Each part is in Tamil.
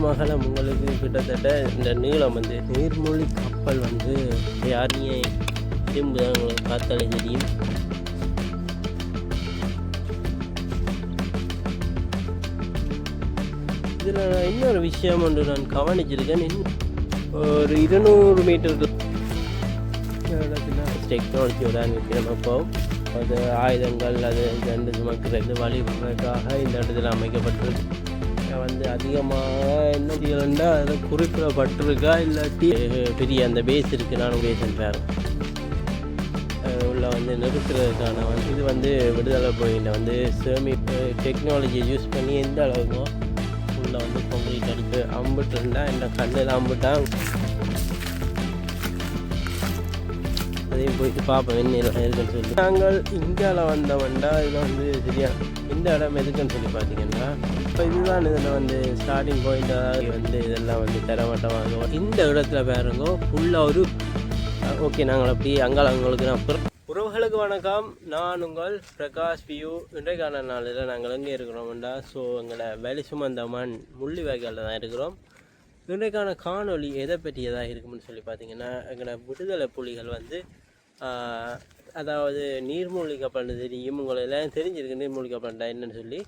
மகளம் உங்களுக்கு கிட்டத்தட்ட இந்த நீளம் வந்து நீர்மூழ்கி கப்பல் வந்து யாரையே திரும்ப தான் உங்களுக்கு பார்த்தாலே தெரியும். இதில் நான் இன்னொரு விஷயம் ஒன்று நான் கவனிச்சிருக்கேன். ஒரு இருநூறு மீட்டர் இடத்துல டெக்னாலஜியோட நிற்கிறோம் அப்போ அது ஆயுதங்கள் அது ரெண்டு சுமக்கிறது வழிபடுறதுக்காக இந்த இடத்துல அமைக்கப்பட்டிருக்கு. வந்து அதிகமாக என்ன செய்யலண்டா அது குறிப்பிடப்பட்டிருக்கா இல்லாட்டி பெரிய அந்த பேஸ் இருக்குது நானும் பேசன் பேர். உள்ள வந்து நிறுத்துறதுக்கான வந்து இது வந்து விடுதலை போயிட்ட வந்து சேமிப்பு டெக்னாலஜியை யூஸ் பண்ணி எந்த அளவுக்கும் உள்ள வந்து பொங்கல் அடிப்பு அம்பிட்டு இருந்தால் என்ன கண்ணில் அம்பிட்டா அதையும் போயிட்டு பார்ப்போம் என்ன இருக்குன்னு சொல்லி. நாங்கள் இந்தியாவில் வந்தவன்டா இதில் வந்து சரியா இந்த இடம் எதுக்குன்னு சொல்லி பார்த்தீங்கன்னா இப்போ இதுதான் இதில் வந்து ஸ்டார்டிங் பாயிண்ட் அதாவது வந்து இதெல்லாம் வந்து தரமட்டமாக இந்த இடத்துல பாருங்க ஃபுல்லாக ஒரு ஓகே நாங்கள் அப்படி அங்காளங்களுக்கு நான் அப்புறம் உறவுகளுக்கு வணக்கம். நான் உங்கள் பிரகாஷ் பியூ. இன்றைக்கான நாளில் நாங்கள் எங்கே இருக்கிறோம்டா ஸோ எங்களை வெளி சுமந்தமன் முள்ளி வகையில் தான் இருக்கிறோம். இன்றைக்கான காணொலி எதை பற்றியதாக இருக்கும்னு சொல்லி பார்த்தீங்கன்னா எங்களோட விடுதலை புலிகள் வந்து அதாவது நீர்மூழ்கி கப்பல் தெரியும் உங்களை எல்லாம் தெரிஞ்சிருக்கு நீர்மூழ்கி கப்பல்டா என்னன்னு சொல்லி.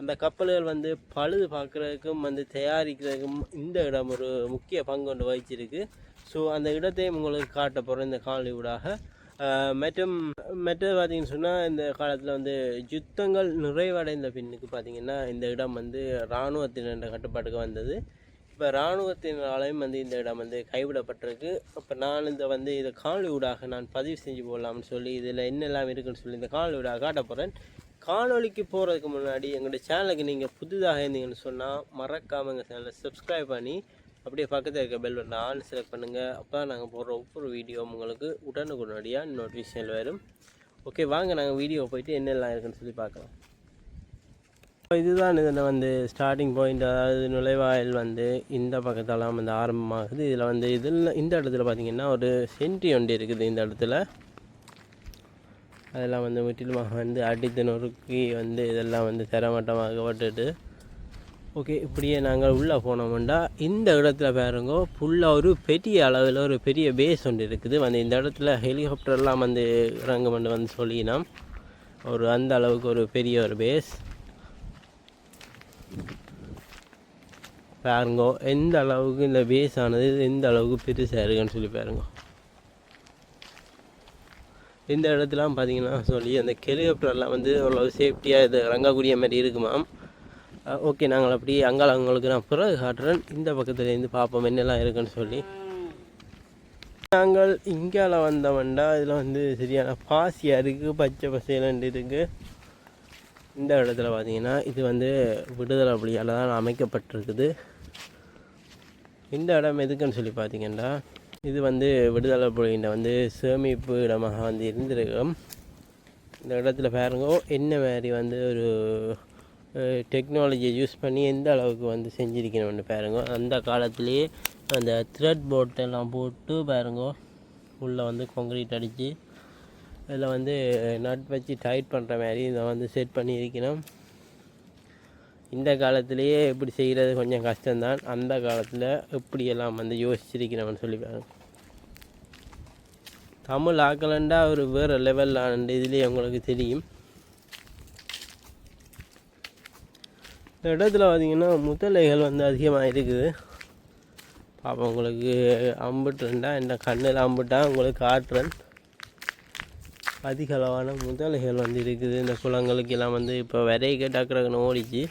அந்த கப்பல்கள் வந்து பழுது பார்க்குறதுக்கும் வந்து தயாரிக்கிறதுக்கும் இந்த இடம் ஒரு முக்கிய பங்கு ஒன்று வகிச்சிருக்கு. ஸோ அந்த இடத்தையும் உங்களுக்கு காட்ட போகிறோம் இந்த காணொலி ஊடாக. மற்றும் மற்றது பார்த்தீங்கன்னு சொன்னால் இந்த காலத்தில் வந்து யுத்தங்கள் நிறைவடைந்த பின்னுக்கு பார்த்தீங்கன்னா இந்த இடம் வந்து இராணுவத்தினர் கட்டுப்பாட்டுக்கு வந்தது. இப்போ இராணுவத்தினாலையும் வந்து இந்த இடம் வந்து கைவிடப்பட்டிருக்கு. அப்போ நான் இந்த வந்து இதை காணொலியூடாக நான் பதிவு செஞ்சு போடலாம்னு சொல்லி இதில் என்னெல்லாம் இருக்குன்னு சொல்லி இந்த காணொலியூடாக காட்ட போகிறேன் காணொலிக்கு போகிறதுக்கு முன்னாடி எங்களுடைய சேனலுக்கு நீங்கள் புதிதாக இருந்தீங்கன்னு சொன்னால் மறக்காமல் எங்கள் சேனலை சப்ஸ்கிரைப் பண்ணி அப்படியே பக்கத்தில் இருக்க பெல் பட்டன் ஆன் செலக்ட் பண்ணுங்கள் அப்போ தான் நாங்கள் போடுற ஒவ்வொரு வீடியோவும் உங்களுக்கு உடனுக்குடனடியாக நோட்டிஃபிகேஷன் வரும். ஓகே வாங்க நாங்கள் வீடியோ போயிட்டு என்னெல்லாம் இருக்குன்னு சொல்லி பார்க்கலாம். இதுதான் இதில் வந்து ஸ்டார்டிங் பாயிண்ட் அதாவது நுழைவாயில் வந்து இந்த பக்கத்தெல்லாம் வந்து ஆரம்பமாகுது. இதில் வந்து இதில் இந்த இடத்துல பார்த்தீங்கன்னா ஒரு சென்ட்ரி ஒன்று இருக்குது இந்த இடத்துல. அதெல்லாம் வந்து முற்றிலுமாக வந்து அடித்து நொறுக்கி வந்து இதெல்லாம் வந்து தரமட்டமாகப்பட்டுட்டு ஓகே இப்படியே நாங்கள் உள்ளே போனோம்னா இந்த இடத்துல பாருங்கோ ஃபுல்லாக ஒரு பெரிய அளவில் ஒரு பெரிய பேஸ் ஒன்று இருக்குது. வந்து இந்த இடத்துல ஹெலிகாப்டர்லாம் வந்து இறங்குமெண்டு வந்து சொல்லினோம். ஒரு அந்த அளவுக்கு ஒரு பெரிய ஒரு பேஸ் பாருங்க எந்த அளவுக்கு இந்த பேஸ் ஆனது எந்த அளவுக்கு பெருசாக இருக்குன்னு சொல்லி பாருங்க. இந்த இடத்துலாம் பார்த்தீங்கன்னா சொல்லி அந்த ஹெலிகாப்டர்லாம் வந்து அவ்வளோ சேஃப்டியாக இது இறங்கக்கூடிய மாதிரி இருக்குமாம் ஓகே நாங்கள் அப்படி அங்கால அவங்களுக்கு நான் பிறகு காட்டுறேன். இந்த பக்கத்துலேருந்து பார்ப்போம் என்னெல்லாம் இருக்குன்னு சொல்லி. நாங்கள் இங்கால வந்தவன்டா இதில் வந்து சரியான பாசியாக இருக்குது பச்சை பசையிலண்டு இருக்குது இந்த இடத்துல பார்த்தீங்கன்னா இது வந்து விடுதலை புலியால் தான் அமைக்கப்பட்டிருக்குது. இந்த இடம் எதுக்குன்னு சொல்லி பார்த்தீங்கன்னா இது வந்து விடுதலை புலிகிட்ட வந்து சேமிப்பு இடமாக வந்து இருந்திருக்கும். இந்த இடத்துல பாருங்க என்ன மாதிரி வந்து ஒரு டெக்னாலஜியை யூஸ் பண்ணி எந்த அளவுக்கு வந்து செஞ்சுருக்கணும்னு பாருங்க. அந்த காலத்துலேயே அந்த த்ரெட் போட்டெல்லாம் போட்டு பாருங்க உள்ளே வந்து கான்க்ரீட் அடித்து இதில் வந்து நட் வச்சு டைட் பண்ணுற மாதிரி இதை வந்து செட் பண்ணி இருக்கணும் இந்த காலத்திலேயே இப்படி செய்கிறது கொஞ்சம் கஷ்டம்தான். அந்த காலத்தில் எப்படியெல்லாம் வந்து யோசிச்சிருக்கிறவன் சொல்லி பாருங்க. தமிழ் ஆக்கலண்டா ஒரு வேறு லெவல் ஆனது இதுலேயே உங்களுக்கு தெரியும். இந்த இடத்துல பார்த்தீங்கன்னா முதலைகள் வந்து அதிகமாக இருக்குது. பாப்பா உங்களுக்கு அம்புட்டுருந்தா இந்த கண்ணில் அம்பிட்டா உங்களுக்கு காட்டுறேன் அதிகளவான முதலைகள் வந்து இருக்குது. இந்த குளங்களுக்கு எல்லாம் வந்து இப்போ விரைக்க கேட்டாக்கிறக்குன்னு ஓடிச்சு.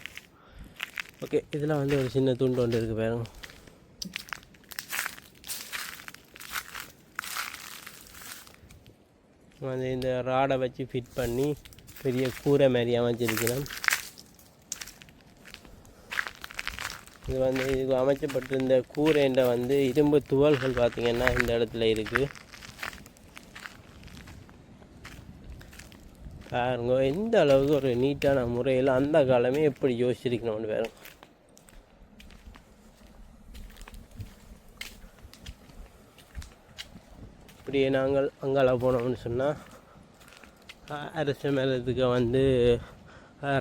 ஓகே இதெல்லாம் வந்து ஒரு சின்ன துண்டு ஒன்று இருக்குது பாருங்க. வந்து இந்த ராடை வச்சு ஃபிட் பண்ணி பெரிய கூரை மாதிரி அமைச்சிருக்கிறோம். இது வந்து இதுக்கு அமைச்சப்பட்டிருந்த கூரைண்ட வந்து இரும்பு துவல்கள் பார்த்திங்கன்னா இந்த இடத்துல இருக்குது பாருங்க எந்த அளவுக்கு ஒரு நீட்டான முறையில் அந்த காலமே எப்படி யோசிச்சிருக்கணும்னு வேறு இப்படியே நாங்கள் அங்கால போனோம்னு சொன்னால் அரசு மேலத்துக்கு வந்து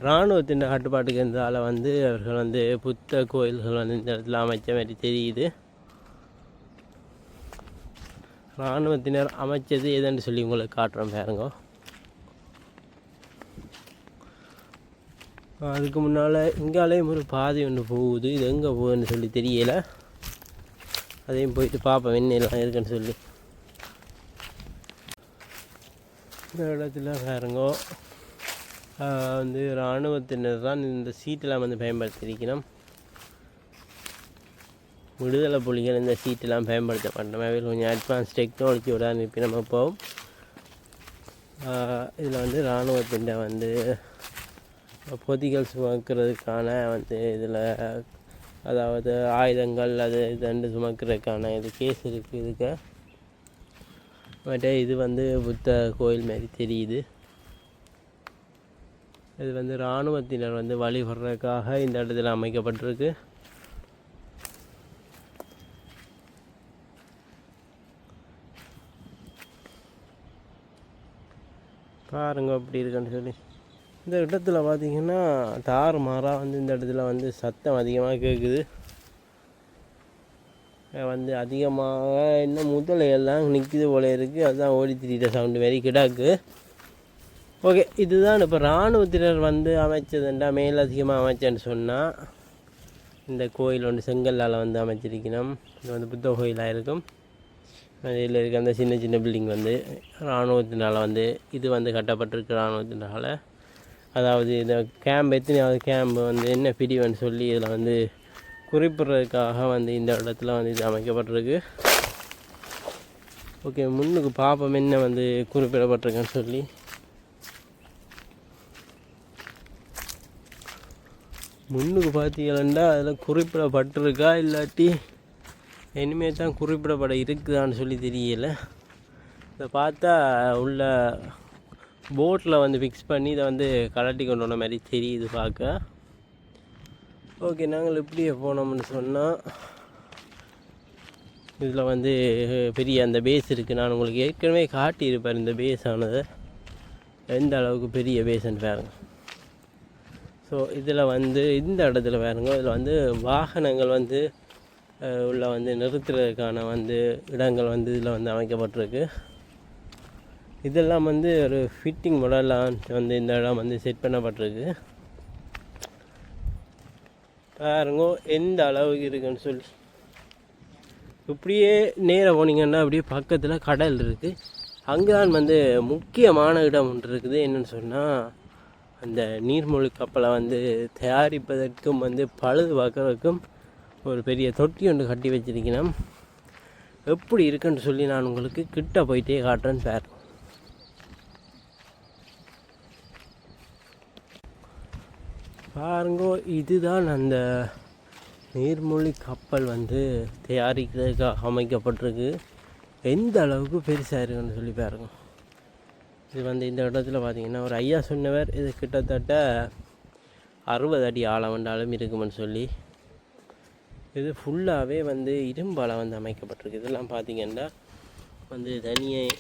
இராணுவத்தின் கட்டுப்பாட்டுக்கு இருந்ததால் வந்து அவர்கள் வந்து புத்த கோயில்கள் வந்து இந்த இடத்துல அமைச்ச மாதிரி தெரியுது. இராணுவத்தினர் அமைச்சது எதுன்னு சொல்லி உங்களுக்கு காட்டுறோம் பாருங்க. அதுக்கு முன்னால் இங்காலேயும் ஒரு பாதை ஒன்று போகுது. இது எங்கே போகுதுன்னு சொல்லி தெரியலை. அதையும் போயிட்டு பார்ப்பேன் வெண்ணெல்லாம் இருக்குன்னு சொல்லி. இந்த இடத்துல பாருங்கோ. வந்து இராணுவத்தினர் தான் இந்த சீட்டெல்லாம் வந்து பயன்படுத்தியிருக்கணும். விடுதலை புலிகள் இந்த சீட்டெல்லாம் பயன்படுத்த மாட்டோம் கொஞ்சம் அட்வான்ஸ் டெக்னாலஜியோட அனுப்பி நம்ம போவோம் இதில் வந்து இராணுவத்தின் வந்து பொதிகள் சுமக்கிறதுக்கான வந்து இதில் அதாவது ஆயுதங்கள் அது இதுண்டு சுமக்கிறதுக்கான இது கேஸ் இருக்குது இதுக்கு மற்ற இது வந்து புத்த கோயில் மாதிரி தெரியுது. இது வந்து இராணுவத்தினர் வந்து வழிபடுறதுக்காக இந்த இடத்துல அமைக்கப்பட்டிருக்கு. பாருங்க அப்படி இருக்குன்னு சொல்லி. இந்த இடத்துல பார்த்தீங்கன்னா தாறு மாறாக வந்து இந்த இடத்துல வந்து சத்தம் அதிகமாக கேட்குது வந்து அதிகமாக இன்னும் முதலையெல்லாம் நிற்கிது போல இருக்குது அதுதான் ஓடி திரிகிற சவுண்டு மாரி கிடாக்கு ஓகே இதுதான் இப்போ இராணுவத்தினர் வந்து அமைச்சதுண்டா மேலதிகமாக அமைச்சேன்னு சொன்னால் இந்த கோயில் ஒன்று செங்கல்லால் வந்து அமைச்சிருக்கணும். இது வந்து புத்த கோயிலாக இருக்கும். இதில் இருக்க அந்த சின்ன சின்ன பில்டிங் வந்து இராணுவத்தினால் வந்து இது வந்து கட்டப்பட்டிருக்கு இராணுவத்தினால் அதாவது இந்த கேம்ப் எத்தனையாவது கேம்ப் வந்து என்ன பிரிவுன்னு சொல்லி இதில் வந்து குறிப்பிட்றதுக்காக வந்து இந்த இடத்துல வந்து இது அமைக்கப்பட்டிருக்கு. ஓகே முன்னுக்கு பாப்பம் என்ன வந்து குறிப்பிடப்பட்டிருக்குன்னு சொல்லி. முன்னுக்கு பார்த்தீங்கன்னா அதில் குறிப்பிடப்பட்டிருக்கா? இல்லாட்டி இனிமேல் தான் குறிப்பிடப்பட இருக்குதான்னு சொல்லி தெரியல. இதை பார்த்தா உள்ள போட்டில் வந்து ஃபிக்ஸ் பண்ணி இதை வந்து கலட்டி கொண்டு வந்த மாதிரி தெரியுது பார்க்க. ஓகே நாங்கள் இப்படியே போனோம்னு சொன்னால் இதில் வந்து பெரிய அந்த பேஸ் இருக்குது நான் உங்களுக்கு ஏற்கனவே காட்டியிருப்பேன் இந்த பேஸ் ஆனதை. எந்த அளவுக்கு பெரிய பேஸ்ன்னு பாருங்க. ஸோ இதில் வந்து இந்த இடத்துல பாருங்க. இதில் வந்து வாகனங்கள் வந்து உள்ள வந்து நிறுத்துறதுக்கான வந்து இடங்கள் வந்து இதில் வந்து அமைக்கப்பட்டிருக்கு. இதெல்லாம் வந்து ஒரு ஃபிட்டிங் மாடலாக வந்து இந்த இடம் வந்து செட் பண்ணப்பட்டிருக்கு. பாருங்க எந்த அளவுக்கு இருக்குன்னு சொல்லி. இப்படியே நேராக போனீங்கன்னா அப்படியே பக்கத்தில் கடல் இருக்குது அங்கே தான் வந்து முக்கியமான இடம் ஒன்று இருக்குது. என்னென்னு சொன்னால் அந்த நீர்மூழ்கி கப்பலை வந்து தயாரிப்பதற்கும் வந்து பழுது பார்க்கறதுக்கும் ஒரு பெரிய தொட்டி ஒன்று கட்டி வச்சிருக்கணும் எப்படி இருக்குன்னு சொல்லி நான் உங்களுக்கு கிட்ட போயிட்டே காட்டுறேன்னு சார் பாருங்கோ இதுதான் அந்த நீர்மொழி கப்பல் வந்து தயாரிக்கிறதுக்காக அமைக்கப்பட்டிருக்கு. எந்த அளவுக்கு பெருசாக இருக்குன்னு சொல்லி பாருங்க. இது வந்து இந்த இடத்துல பார்த்தீங்கன்னா ஒரு ஐயா சொன்னவர் இது கிட்டத்தட்ட அறுபது அடி ஆழம் வந்தாலும் இருக்குமென்னு சொல்லி. இது ஃபுல்லாகவே வந்து இரும்பால் வந்து அமைக்கப்பட்டிருக்கு. இதெல்லாம் பார்த்தீங்கன்னா வந்து தனியாக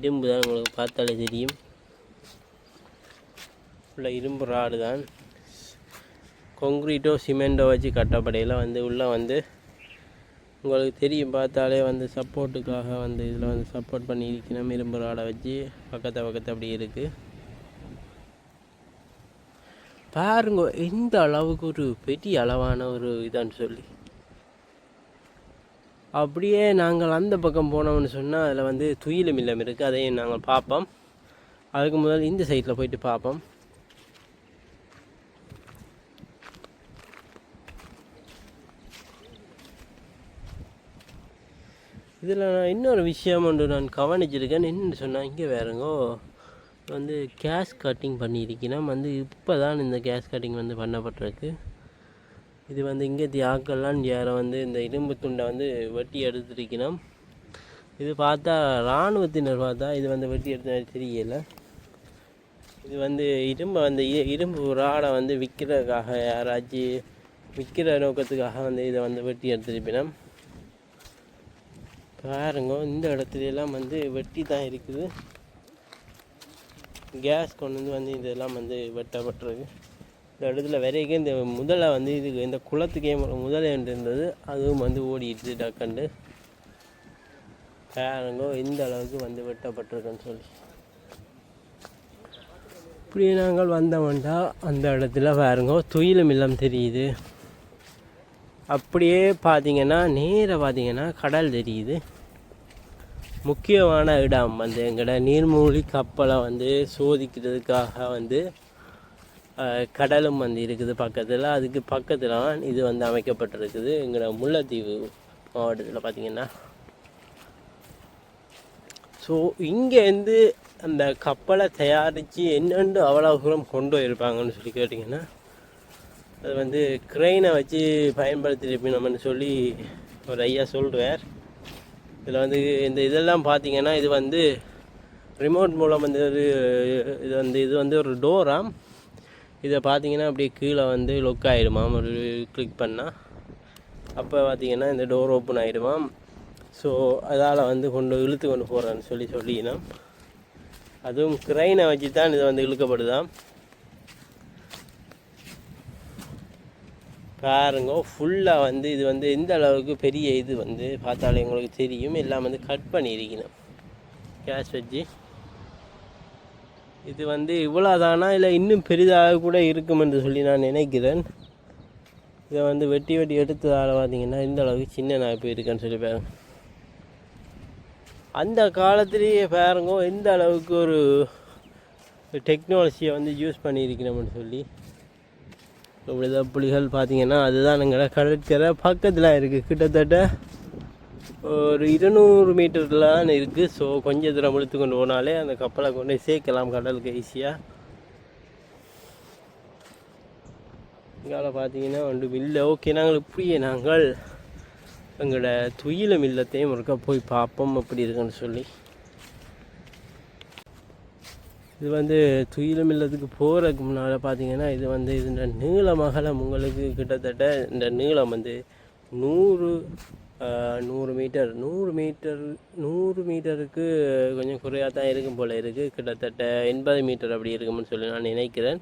இரும்பு தான் உங்களுக்கு பார்த்தாலே தெரியும். ஃபுல்லாக இரும்பு ராடு தான். கொங்க்ரீட்டோ சிமெண்டோ வச்சு கட்டப்படையில் வந்து உள்ளே வந்து உங்களுக்கு தெரியும் பார்த்தாலே வந்து சப்போர்ட்டுக்காக வந்து இதில் வந்து சப்போர்ட் பண்ணி இருக்கணும் இரும்பு ராடை வச்சு பக்கத்தை பக்கத்து அப்படி இருக்குது பாருங்க எந்த அளவுக்கு ஒரு பெரிய அளவான ஒரு இதான்னு சொல்லி. அப்படியே நாங்கள் அந்த பக்கம் போனோம்னு சொன்னால் அதில் வந்து துயிலும் இல்லம் இருக்குது அதையும் நாங்கள் பார்ப்போம். அதுக்கு முதல் இந்த சைட்டில் போயிட்டு பார்ப்போம். இதில் நான் இன்னொரு விஷயம் ஒன்று நான் கவனிச்சிருக்கேன். என்னன்னு சொன்னால் இங்கே வேறுங்கோ வந்து கேஸ் கட்டிங் பண்ணியிருக்கணும் வந்து இப்போ தான் இந்த கேஸ் கட்டிங் வந்து பண்ணப்பட்டிருக்கு. இது வந்து இங்கே தியாக்கெல்லாம் யாரை வந்து இந்த இரும்பு துண்டை வந்து வெட்டி எடுத்துருக்கணும் இது பார்த்தா இராணுவத்தினர் பார்த்தா இது வந்து வெட்டி எடுத்த மாதிரி தெரியல. இது வந்து இரும்பை வந்து இரும்பு ராடை வந்து விற்கிறதுக்காக யாராச்சும் விற்கிற நோக்கத்துக்காக வந்து இதை வந்து வெட்டி எடுத்திருப்பினோம் பாருங்க இந்த இடத்துலலாம் வந்து வெட்டி தான் இருக்குது. கேஸ் கொண்டு வந்து வந்து இதெல்லாம் வந்து வெட்டப்பட்டிருக்கு இந்த இடத்துல வரைக்கும் இந்த முதலை வந்து இதுக்கு இந்த குளத்துக்கே முதலை என்று இருந்தது. அதுவும் வந்து ஓடிடுது டக்கண்டு. பாருங்க இந்த அளவுக்கு வந்து வெட்டப்பட்டிருக்குன்னு சொல்லி. இப்படி நாங்கள் வந்தோம்டா அந்த இடத்துல பாருங்க துயிலும் இல்லம் தெரியுது. அப்படியே பார்த்தீங்கன்னா நேராக பார்த்தீங்கன்னா கடல் தெரியுது. முக்கியமான இடம் வந்து எங்களோட நீர்மூழ்கி கப்பலை வந்து சோதிக்கிறதுக்காக வந்து கடலும் வந்து இருக்குது பக்கத்தில். அதுக்கு பக்கத்தில் இது வந்து அமைக்கப்பட்டிருக்குது. எங்களோட முல்லைத்தீவு மாவட்டத்தில் பார்த்தீங்கன்னா ஸோ இங்கேருந்து அந்த கப்பலை தயாரித்து என்னென்று அவ்வளோ தூரம் கொண்டு போயிருப்பாங்கன்னு சொல்லி கேட்டிங்கன்னா அது வந்து கிரெயினை வச்சு பயன்படுத்திருப்பினோம்னு சொல்லி ஒரு ஐயா சொல்லுவார் இதில் வந்து இந்த இதெல்லாம் பார்த்தீங்கன்னா இது வந்து ரிமோட் மூலம் வந்து ஒரு இது வந்து இது வந்து ஒரு டோராம் இதை பார்த்தீங்கன்னா அப்படியே கீழே வந்து லொக் ஆகிடுமாம் ஒரு கிளிக் பண்ணால் அப்போ பார்த்தீங்கன்னா இந்த டோர் ஓப்பன் ஆகிடுமாம் ஸோ அதால் வந்து கொண்டு இழுத்து கொண்டு போகிறேன்னு சொல்லி சொல்லினோம். அதுவும் க்ரைனை வச்சு தான் இது வந்து இழுக்கப்படுதான் பாருங்க. ஃபுல்லாக வந்து இது வந்து எந்த அளவுக்கு பெரிய இது வந்து பார்த்தாலே உங்களுக்கு தெரியும். எல்லாம் வந்து கட் பண்ணியிருக்கணும் கேஷ் வச்சு. இது வந்து இவ்வளோதானா இல்லை இன்னும் பெரிதாக கூட இருக்கும் என்று சொல்லி நான் நினைக்கிறேன். இதை வந்து வெட்டி வெட்டி எடுத்ததால் பார்த்தீங்கன்னா இந்த அளவுக்கு சின்ன நாய்ப்பு இருக்குன்னு சொல்லி பாருங்க. அந்த காலத்திலேயே பாருங்க எந்த அளவுக்கு ஒரு டெக்னாலஜியை வந்து யூஸ் பண்ணியிருக்கணும்னு சொல்லி. இப்படிதான் புலிகள் பார்த்தீங்கன்னா அதுதான் எங்களோட கடற்கரை பக்கத்தில் இருக்குது கிட்டத்தட்ட ஒரு இருநூறு மீட்டர்லாம் இருக்குது ஸோ கொஞ்சம் தூரம் இழுத்து கொண்டு போனாலே அந்த கப்பலை கொண்டு சேர்க்கலாம் கடலுக்கு ஈஸியாக இங்கால பார்த்தீங்கன்னா ஒன்று மில்லை ஓகே நாங்கள் இப்படியே நாங்கள் எங்களோட துயில மில்லத்தையும் ஒருக்கா போய் பார்ப்போம். அப்படி இருக்குன்னு சொல்லி. இது வந்து துயில மில்லத்துக்கு போகிறதுக்கு முன்னால் பார்த்தீங்கன்னா இது வந்து இந்த நீளம் அகலம் உங்களுக்கு கிட்டத்தட்ட இந்த நீளம் வந்து நூறு நூறு மீட்டர் நூறு மீட்டர் நூறு மீட்டருக்கு கொஞ்சம் குறையாக தான் இருக்கும் போல் இருக்குது கிட்டத்தட்ட எண்பது மீட்டர் அப்படி இருக்கும்னு சொல்லி நான் நினைக்கிறேன்.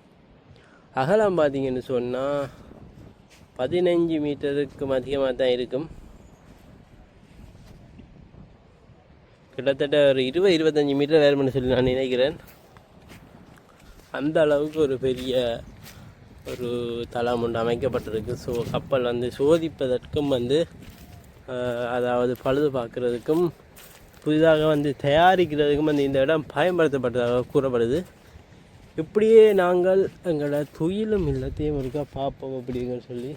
அகலம் பார்த்தீங்கன்னு சொன்னால் பதினஞ்சு மீட்டருக்கும் அதிகமாக தான் இருக்கும். கிட்டத்தட்ட ஒரு இருபது இருபத்தஞ்சி மீட்டர் வேறுமென்னு சொல்லி நான் நினைக்கிறேன். அந்த அளவுக்கு ஒரு பெரிய ஒரு தளம் ஒன்று அமைக்கப்பட்டிருக்கு. ஸோ கப்பல் வந்து சோதிப்பதற்கும் வந்து அதாவது பழுது பார்க்குறதுக்கும் புதிதாக வந்து தயாரிக்கிறதுக்கும் வந்து இந்த இடம் பயன்படுத்தப்பட்டதாக கூறப்படுது. இப்படியே நாங்கள் எங்களோட துயிலும் இல்லத்தையும் ஒருக்கா பார்ப்போம் அப்படிங்கன்னு சொல்லி.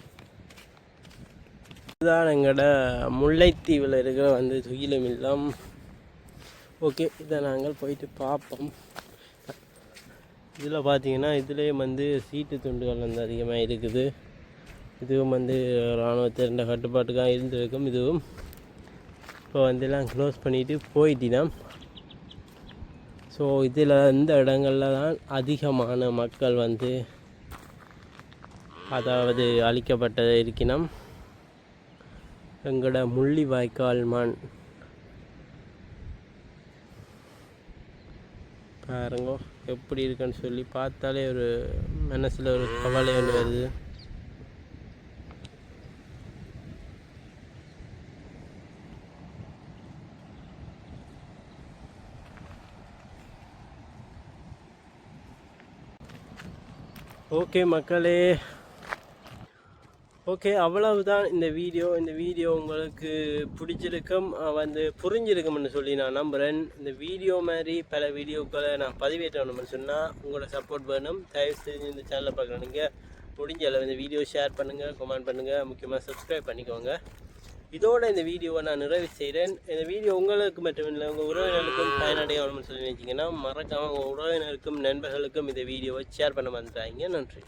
இதுதான் எங்களோட முல்லைத்தீவில் இருக்கிற வந்து துயிலும் இல்லம். ஓகே இதை நாங்கள் போயிட்டு பார்ப்போம். இதில் பார்த்தீங்கன்னா இதுலேயே வந்து சீட்டு துண்டுகள் வந்து அதிகமாக இருக்குது. இதுவும் வந்து இராணுவத்திருந்த கட்டுப்பாட்டுக்காக இருந்திருக்கும். இதுவும் இப்போ வந்து எல்லாம் க்ளோஸ் பண்ணிட்டு போயிட்டினாம் ஸோ இதில் இந்த இடங்களில் தான் அதிகமான மக்கள் வந்து அதாவது அழிக்கப்பட்டது இருக்கினோம். எங்களோட முள்ளிவாய்க்கால் மண் பாருங்க எப்படி இருக்குன்னு சொல்லி பார்த்தாலே ஒரு மனசில் ஒரு கவலை ஒன்று வருது. ஓகே மக்களே ஓகே அவ்வளவுதான் இந்த வீடியோ இந்த வீடியோ உங்களுக்கு பிடிச்சிருக்கும் வந்து புரிஞ்சிருக்கும்னு சொல்லி நான் நம்புகிறேன் இந்த வீடியோ மாதிரி பல வீடியோக்களை நான் பதிவேற்றணும்னு சொன்னால் உங்களோட சப்போர்ட் வேணும். தயவு செஞ்சு இந்த சேனலை பார்க்கணுங்க முடிஞ்ச அளவு இந்த வீடியோ ஷேர் பண்ணுங்கள் கமெண்ட் பண்ணுங்கள் முக்கியமாக சப்ஸ்கிரைப் பண்ணிக்கோங்க. இதோட இந்த வீடியோவை நான் நிறைவு செய்கிறேன் இந்த வீடியோ உங்களுக்கு மட்டும் இல்லை உங்கள் உறவினருக்கும் பயனடையணும்னு சொல்லி நினச்சிங்கன்னா மறக்காமல் உங்கள் உறவினருக்கும் நண்பர்களுக்கும் இந்த வீடியோவை ஷேர் பண்ண வந்துட்டாங்க நன்றி.